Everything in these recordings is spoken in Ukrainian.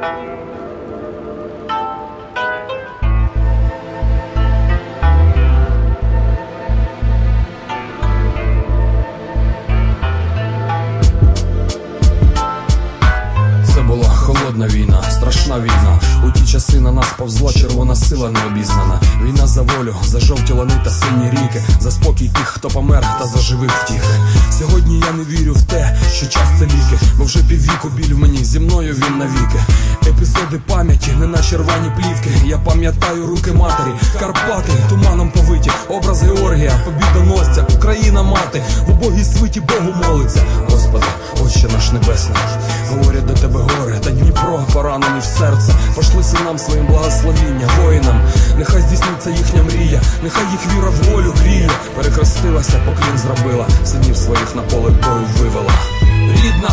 Thank you. Холодна війна, страшна війна. У ті часи на нас повзла червона сила необізнана. Війна за волю, за жовті лани та сині ріки, за спокій тих, хто помер та за живих втіх. Сьогодні я не вірю в те, що час це ліки, бо вже піввіку біль в мені зі мною він навіки. Епізоди пам'яті, не на червані плівки. Я пам'ятаю руки матері, Карпати, туман повиті, образ Георгія, побідоносця, Україна мати, в убогій свиті Богу молиться. Господи, Отче наш небесний, говорять до тебе гори та Дніпро, поранені в серце. Пошли синам своїм благословіння, воїнам. Нехай здійсниться їхня мрія, нехай їх віра в волю гріє. Перехрестилася, поклін зробила, синів своїх на поле бою вивела. Рідна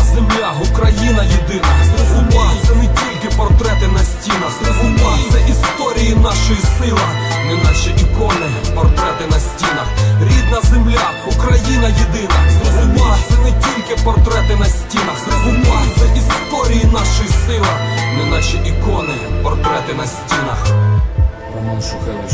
не наші ікони, портрети на стінах. Рідна земля, Україна єдина. Зрозума, це не тільки портрети на стінах. Зрозума, це історії нашої сила, наші ікони, портрети на стінах. Роман Шухевич,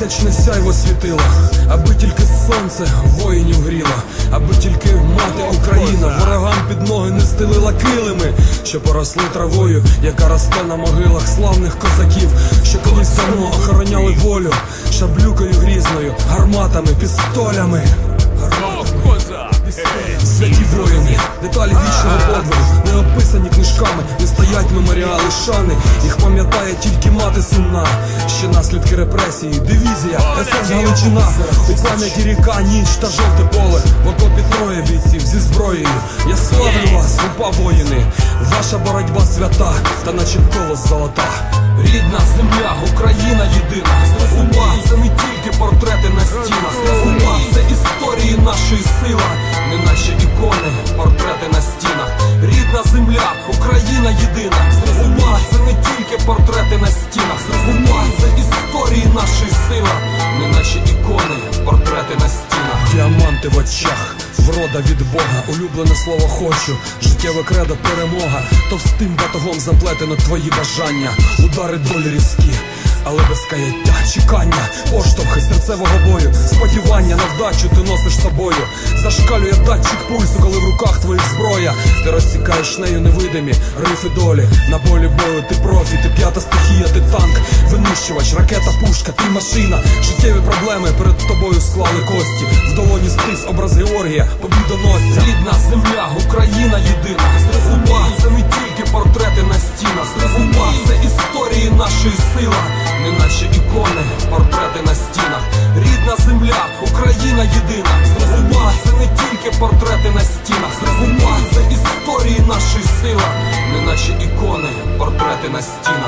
місячне сяйво світило, аби тільки сонце воїнів гріло, аби тільки мати Україна ворогам під ноги не стелила килими, що поросли травою, яка росте на могилах славних козаків, що колись давно охороняли волю, шаблюкою грізною, гарматами, пістолями. Козак! Святі воїни, деталі вічного подвигу, не описані книжками, не стоять меморіали шани. Їх пам'ятає тільки мати сумна. Ще наслідки репресії, дивізія, СС Галичина. У пам'яті ріка, ніч та жовте поле. В окопі троє бійців зі зброєю. Я славлю вас, упа воїни. Ваша боротьба свята, та наче колос золота. Рідна земля, Україна єдина. Зрозума, це не тільки портрети на стінах. Зрозума, це історії нашої сила, не наче ікони, портрети на стінах. Рідна земля, Україна єдина. Зрозума, це не тільки портрети на стінах. Зрозума, це історії нашої сила, не наче ікони, портрети на стінах. Діаманти в очах, врода від Бога, улюблене слово хочу, життєве кредо перемога. Товстим батогом заплетено твої бажання, удари долі різкі. Але без каяття, чекання, поштовхи серцевого бою, сподівання на вдачу ти носиш з собою. Зашкалює датчик пульсу, коли в руках твоїх зброя. Ти розсікаєш нею невидимі рифи долі. На полі бою ти профі, ти п'ята стихія, ти танк, винищувач, ракета, пушка, ти машина. Життєві проблеми перед тобою склали кості. В долоні стис образ Георгія, побідоносця. Рідна земля, Україна єдина. Зрозума, це не тільки портрети на стінах. Зрозума, це історії нашої сила, не наче ікони, портрети на стінах. Рідна земля, Україна єдина. Зрозума, це не тільки портрети на стінах. Зрозума, це історії нашої сила, не наші ікони, портрети на стінах.